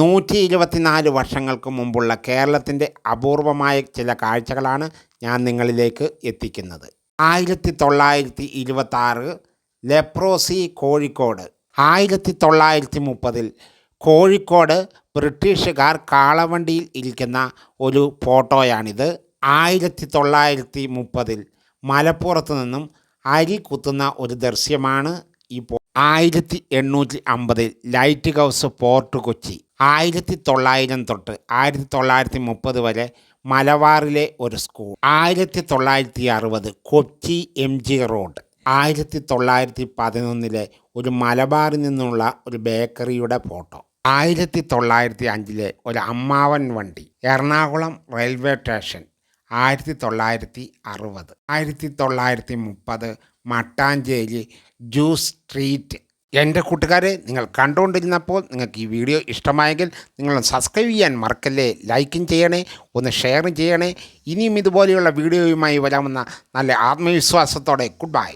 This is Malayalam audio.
നൂറ്റി ഇരുപത്തിനാല് വർഷങ്ങൾക്ക് മുമ്പുള്ള കേരളത്തിന്റെ അപൂർവമായ ചില കാഴ്ചകളാണ് ഞാൻ നിങ്ങളിലേക്ക് എത്തിക്കുന്നത്. ആയിരത്തി തൊള്ളായിരത്തി ഇരുപത്തി ആറ് ലെപ്രോസി കോഴിക്കോട്. ആയിരത്തി തൊള്ളായിരത്തി മുപ്പതിൽ കോഴിക്കോട് ബ്രിട്ടീഷുകാർ കാളവണ്ടിയിൽ ഇരിക്കുന്ന ഒരു ഫോട്ടോയാണിത്. ആയിരത്തി തൊള്ളായിരത്തി മുപ്പതിൽ മലപ്പുറത്ത് നിന്നും അരി കുത്തുന്ന ഒരു ദൃശ്യമാണ് ഇപ്പോൾ ആയിരത്തി എണ്ണൂറ്റി അമ്പതിൽ ലൈറ്റ് ഹൗസ് പോർട്ട് കൊച്ചി. ആയിരത്തി തൊള്ളായിരം തൊട്ട് ആയിരത്തി തൊള്ളായിരത്തി മുപ്പത് വരെ മലബാറിലെ ഒരു സ്കൂൾ ആയിരത്തി തൊള്ളായിരത്തി അറുപത് കൊച്ചി എം ജി റോഡ്. ആയിരത്തി തൊള്ളായിരത്തി പതിനൊന്നിലെ ഒരു മലബാറിൽ നിന്നുള്ള ഒരു ബേക്കറിയുടെ ഫോട്ടോ. ആയിരത്തി തൊള്ളായിരത്തി അഞ്ചിലെ ഒരു അമ്മാവൻ വണ്ടി. Ernakulam railway station. ആയിരത്തി തൊള്ളായിരത്തി അറുപത് ആയിരത്തി തൊള്ളായിരത്തി മുപ്പത് മട്ടാഞ്ചേരി ജ്യൂസ് സ്ട്രീറ്റ് എന്റെ കൂട്ടുകാരെ നിങ്ങൾ കണ്ടുകൊണ്ടിരുന്നപ്പോൾ നിങ്ങൾക്ക് ഈ വീഡിയോ ഇഷ്ടമായെങ്കിൽ നിങ്ങൾ സബ്സ്ക്രൈബ് ചെയ്യാൻ മറക്കല്ലേ ലൈക്കും ചെയ്യണേ ഒന്ന് ഷെയറും ചെയ്യണേ. ഇനിയും ഇതുപോലെയുള്ള വീഡിയോയുമായി വരാമെന്ന നല്ല ആത്മവിശ്വാസത്തോടെ ഗുഡ് ബൈ